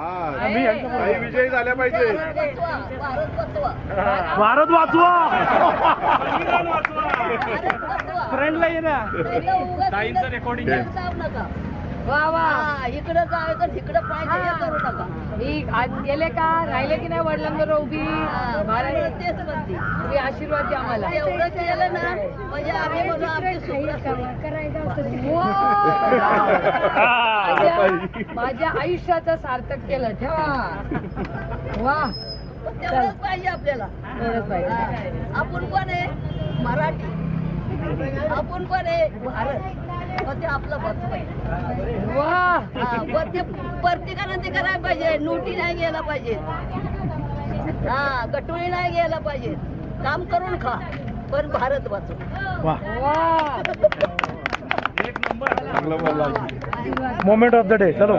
हा विजयी झाल्या पाहिजे. भारत वाचवा. फ्रेंडला ये ना. ताईंचं रेकॉर्डिंग वा वा. इकडं जायचं तिकडं पाहिजे हे. करू नका. मी आज गेले का? राहिले की नाही वडिलांबरोबर उभी? तेच म्हणते. आशीर्वाद द्या मला एवढं केलं ना म्हणजे आम्ही म्हणून आमची सुख माझ्या- माझ्या आयुष्याचं सार्थक केलं ठेवा. वा. तेवढंच पाहिजे आपल्याला. पाहिजे. आपण पण आहे मराठी. आपण पण आहे भारत. मग ते आपलं बस पाहिजे. वा. हा, पण ते प्रत्येकानं ते करायला पाहिजे. नोटी नाही घ्यायला पाहिजे. हा गटोळी नाही घ्यायला पाहिजे. काम करून खा पण भारत वाचव. वा. मोमेंट ऑफ द डे चलो.